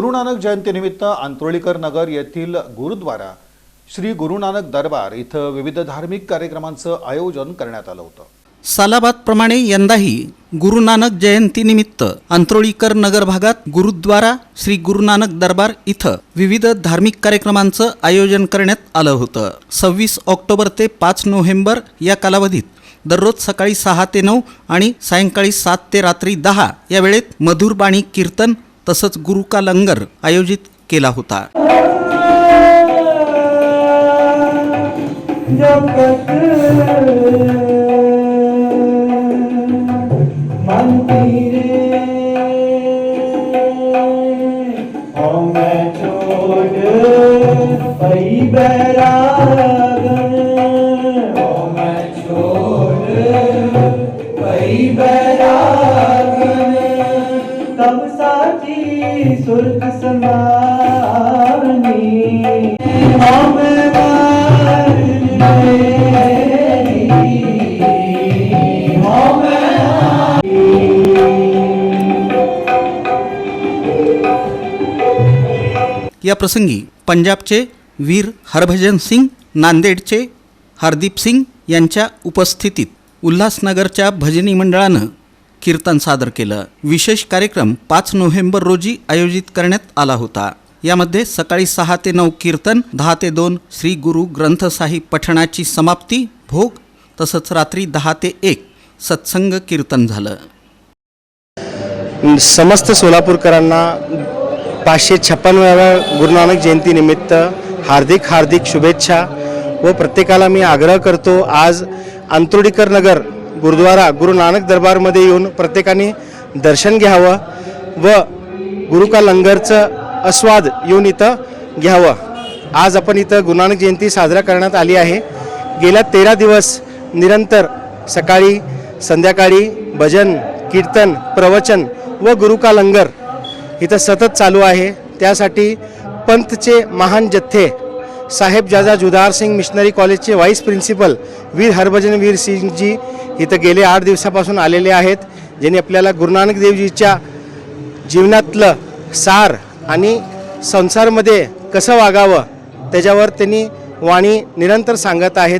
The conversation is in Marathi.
गुरु नानक जयंतीनिमित्त आंतोळीकर नगर येथील गुरुद्वारा श्री गुरु नानक दरबार इथं विविध धार्मिक कार्यक्रमांचं आयोजन करण्यात आलं होतं. सालाबादप्रमाणे यंदाही गुरु नानक जयंतीनिमित्त आंतरोळीकर नगर भागात गुरुद्वारा श्री गुरु नानक दरबार इथं विविध धार्मिक कार्यक्रमांचं आयोजन करण्यात आलं होतं. सव्वीस ऑक्टोबर ते पाच नोव्हेंबर या कालावधीत दररोज सकाळी सहा ते नऊ आणि सायंकाळी सात ते रात्री दहा या वेळेत मधुरबाणी कीर्तन तसंच गुरु का लंगर आयोजित केला होता. तब साची सुरत समानी हम या प्रसंगी पंजाबचे वीर हरभजन सिंग नांदेडचे हरदीप सिंग यांच्या उपस्थितीत उल्हासनगरच्या भजनी मंडळानं कीर्तन सादर केलं. विशेष कार्यक्रम पाच नोव्हेंबर रोजी आयोजित करण्यात आला होता. यामध्ये सकाळी सहा ते नऊ कीर्तन दहा ते दोन श्री गुरु ग्रंथसाहिब पठणाची समाप्ती भोग तसंच रात्री दहा ते एक सत्संग कीर्तन झालं. समस्त सोलापूरकरांना पाचशे छप्पनव्या गुरुनानक जयंतीनिमित्त हार्दिक हार्दिक शुभेच्छा व प्रत्येकाला मी आग्रह करतो आज अंतुर्डीकर नगर गुरुद्वारा गुरु नानक दरबारमध्ये येऊन प्रत्येकाने दर्शन घ्यावं व गुरु का लंगरचं आस्वाद येऊन इथं घ्यावं. आज आपण इथं गुरुनानक जयंती साजरा करण्यात आली आहे. गेल्या तेरा दिवस निरंतर सकाळी संध्याकाळी भजन कीर्तन प्रवचन व गुरु का लंगर इथं सतत चालू आहे. त्यासाठी पंथचे महान जथ्थे साहेब जाजा जुदार सिंग मिशनरी कॉलेजचे व्हाईस प्रिन्सिपल वीर हरभजन वीर सिंगजी इथं गेले आठ दिवसापासून आलेले आहेत ज्यांनी आपल्याला गुरुनानक देवजीच्या जीवनातलं सार आणि संसारमध्ये कसं वागावं त्याच्यावर त्यांनी वाणी निरंतर सांगत आहेत.